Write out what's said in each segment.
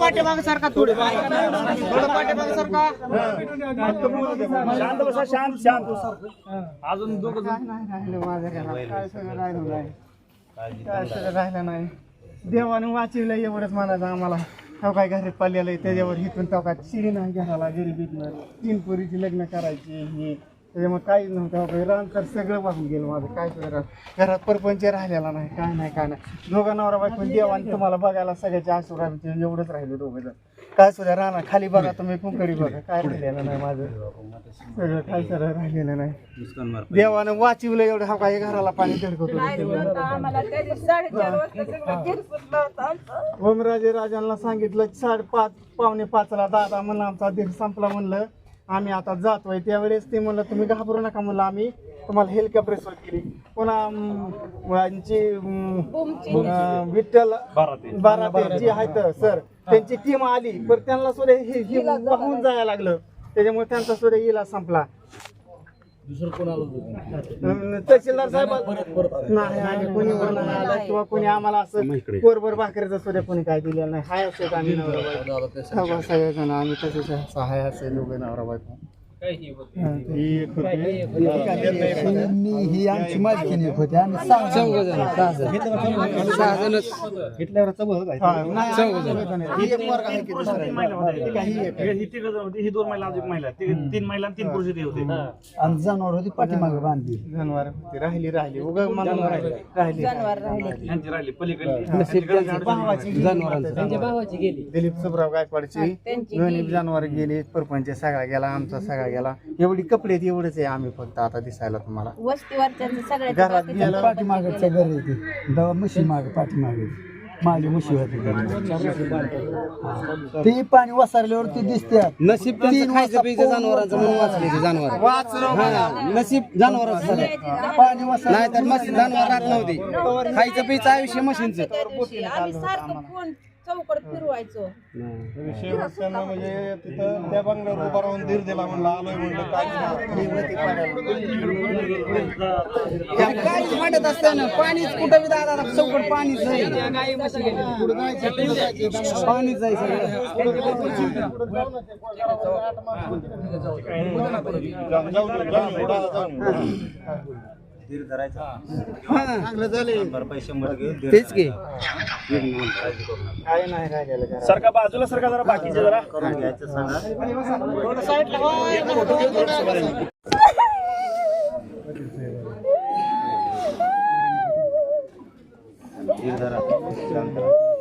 पाठीमाग सारखा थोडे थोडं पाठीमाग सारखा शांत बसा शांत शांत अजून दोघं नाही राहिलं माझं काय सगळं राहिलं नाही काय सगळं राहिलं नाही देवाने वाचवलं एवढंच म्हणायचं आम्हाला तो काय घरात पाल्याला त्याच्यावर हिथून तो काय चिडी नाही घराला गरिबीतनं तीन पोरीची लग्न करायची हे त्याच्यामुळे काहीच नव्हतं काही रान तर सगळं वाहून गेलं माझं. काय सुद्धा राहिलं. घरात परपंच राहिलेला नाही. काय नाही काय नाही. दोघं नवरा बायको देवाने तुम्हाला बघायला सगळ्याचे आसूर आमचे एवढंच राहिलो दोघं जण. काय सुद्धा राहणार? खाली बघा तुम्ही कुंकडी बघा. काय राहिलेलं नाही माझं. सगळं काय सगळं राहिलेलं नाही. देवानं वाचवलं एवढं. हा काही घराला पाणी धडकवतो. ओमराजे राजांना सांगितलं साडेपाच पावणे पाचला दादा म्हणलं आमचा देह संपला म्हणलं. आम्ही आता जातोय. त्यावेळेस ते म्हणलं तुम्ही घाबरू नका म्हणलं आम्ही तुम्हाला हेलिकॉप्टर केली. पुन्हा यांची विठ्ठल बाराते. जी आहेत सर त्यांची टीम आली. पण त्यांना सुद्धा हे वाहून जायला लागलं. त्याच्यामुळे त्यांचा सुद्धा इला संपला. अं, तहसीलदार साहेब नाही आणि कोणी नाही. आलं किंवा कोणी आम्हाला असं कोरभर भाकरीचं सुद्धा कोणी काय दिलेलं नाही. हाय असं आम्ही नवरा बायको. सगळं सगळेजण आम्ही तसेच सहाय असे दोघे नवरा बायको. हा, ही एक होती. ही आमची होती. आम्ही सहा. ही एक दोन महिला तीन महिला आणि तीन पुरुष इथे होते. आणि जनावर होती पाठीमागे बांधली. जनावर. राहिली राहिली. उगा राहिली. राहिली. जनावर राहिले. यांची राहिली पलीकडली. भावाची गेली. दिलीप सुब्राव गायकवाडची. त्यांची दोन्ही जनावर गेली. परपंच सगळा गेला. आमचा सगळा गेला एवढी कपडे आहेत, एवढेच आहे आम्ही फक्त आता दिसायला तुम्हाला. वस्तीवरच्या सगळ्या घरात गेलं पाठीमागचं घर आहे ते. दवा म्हशी मागे पाठीमागे. माझी म्हशी होती. ते पाणी वसारल्यावर ते दिसते. नशीब त्यांचं खायचं प्यायचं जनावरांचं म्हणून वाचले. ते जनावर. वाचलो नशीब जनावरांचं पाणी वसार नाही तर मशीन जनावर राहत नव्हती. खायचं प्यायचं आयुष्य मशीनचं त्या दिवशी आम्ही सारखं फोन चौकड फिरवायचो. शेवटच्यानं म्हणजे तिथं त्या बंगल्यावर उभा राहून धीर दिला म्हणलं आलोय म्हणलं काय काहीच वाटत असताना पाणीच कुठं बी दादा चौकट पाणीच आहे. पाणीच आहे सगळं. चांगलं झालं. तेच की. काय नाही राहिलेलं घरात. सरका बाजूला सरका जरा बाकीचे जरा. थोडं साईडला होय, थोडं. माल होता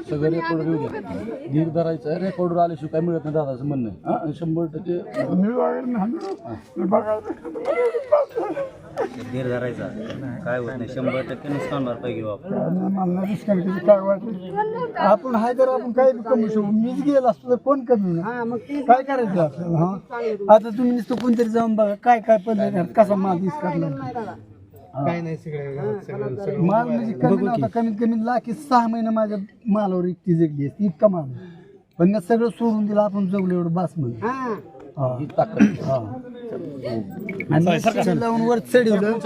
सगळं रेकॉर्ड धीर धरायचं. रेकॉर्डवर आल्याशिवाय काय मिळत नाही दादाचं म्हणणं. आहे. हा, शंभर टक्के धीर धरायचा. काय होत नाही. शंभर टक्के नुकसान भरपाई घेऊ आपण. काय आपण हाय तर आपण काही बी कमी शकू. मीच गेला असतो तर कोण कमी काय करायचं आपल्याला हा? आता तुम्ही नुसतं कोणतरी जाऊन बघा. काय काय पद्धत कसा माल दिस काढला काय नाही सगळे घरात सगळं सगळं माल म्हणजे कमी नव्हता कमीत कमी लाखी सहा महिने माझ्या मालावर इतकी जगली असती इतका माल. पण मी सगळं सोडून दिलं आपण जगलो एवढं बास म्हणून. हा. हा. आणि शेण लावून वर चढवलं